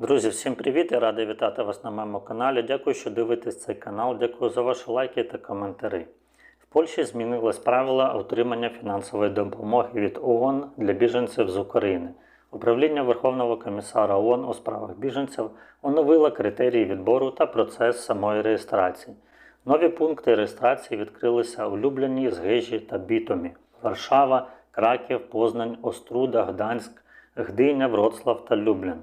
Друзі, всім привіт! Я радий вітати вас на моєму каналі. Дякую, що дивитесь цей канал. Дякую за ваші лайки та коментарі. В Польщі змінились правила отримання фінансової допомоги від ООН для біженців з України. Управління Верховного комісара ООН у справах біженців оновило критерії відбору та процес самої реєстрації. Нові пункти реєстрації відкрилися у Любліні, Згижі та Бітомі, Варшава, Краків, Познань, Оструда, Гданськ, Гдиня, Вроцлав та Люблін.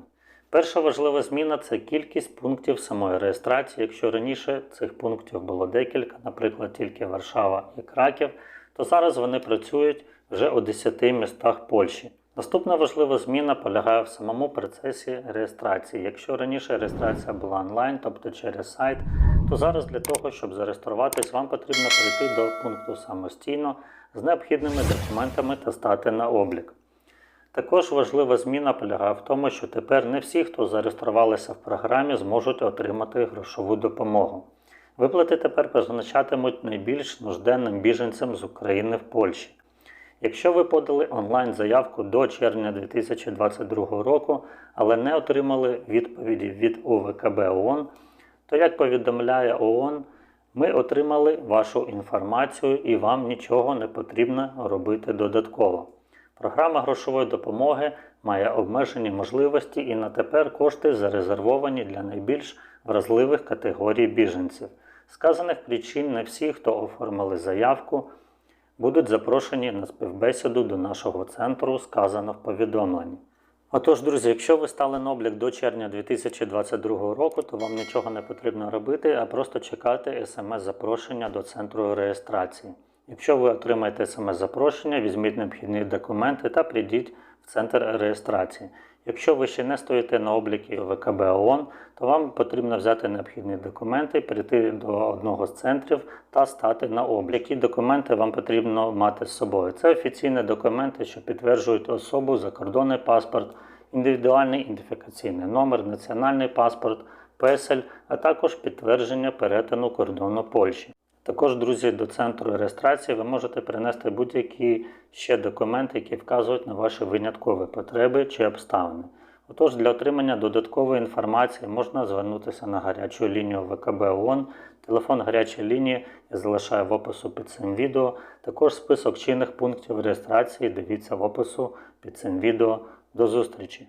Перша важлива зміна це кількість пунктів самої реєстрації. Якщо раніше цих пунктів було декілька, наприклад, тільки Варшава і Краків, то зараз вони працюють вже у 10 містах Польщі. Наступна важлива зміна полягає в самому процесі реєстрації. Якщо раніше реєстрація була онлайн, тобто через сайт, то зараз для того, щоб зареєструватись, вам потрібно прийти до пункту самостійно з необхідними документами та стати на облік. Також важлива зміна полягає в тому, що тепер не всі, хто зареєструвалися в програмі, зможуть отримати грошову допомогу. Виплати тепер призначатимуть найбільш нужденним біженцям з України в Польщі. Якщо ви подали онлайн заявку до червня 2022 року, але не отримали відповіді від УВКБ ООН, то як повідомляє ООН, ми отримали вашу інформацію і вам нічого не потрібно робити додатково. Програма грошової допомоги має обмежені можливості і на тепер кошти зарезервовані для найбільш вразливих категорій біженців. Сказаних причин не всі, хто оформили заявку, будуть запрошені на співбесіду до нашого центру, сказано в повідомленні. Отож, друзі, якщо ви стали на облік до червня 2022 року, то вам нічого не потрібно робити, а просто чекати смс-запрошення до центру реєстрації. Якщо ви отримаєте смс-запрошення, візьміть необхідні документи та прийдіть в центр реєстрації. Якщо ви ще не стоїте на облікі ВКБ ООН, то вам потрібно взяти необхідні документи, прийти до одного з центрів та стати на облік. Які документи вам потрібно мати з собою? Це офіційні документи, що підтверджують особу, закордонний паспорт, індивідуальний ідентифікаційний номер, національний паспорт, песель, а також підтвердження перетину кордону Польщі. Також, друзі, до центру реєстрації ви можете принести будь-які ще документи, які вказують на ваші виняткові потреби чи обставини. Отож, для отримання додаткової інформації можна звернутися на гарячу лінію ВКБ ООН. Телефон гарячої лінії я залишаю в опису під цим відео. Також список чинних пунктів реєстрації дивіться в опису під цим відео. До зустрічі!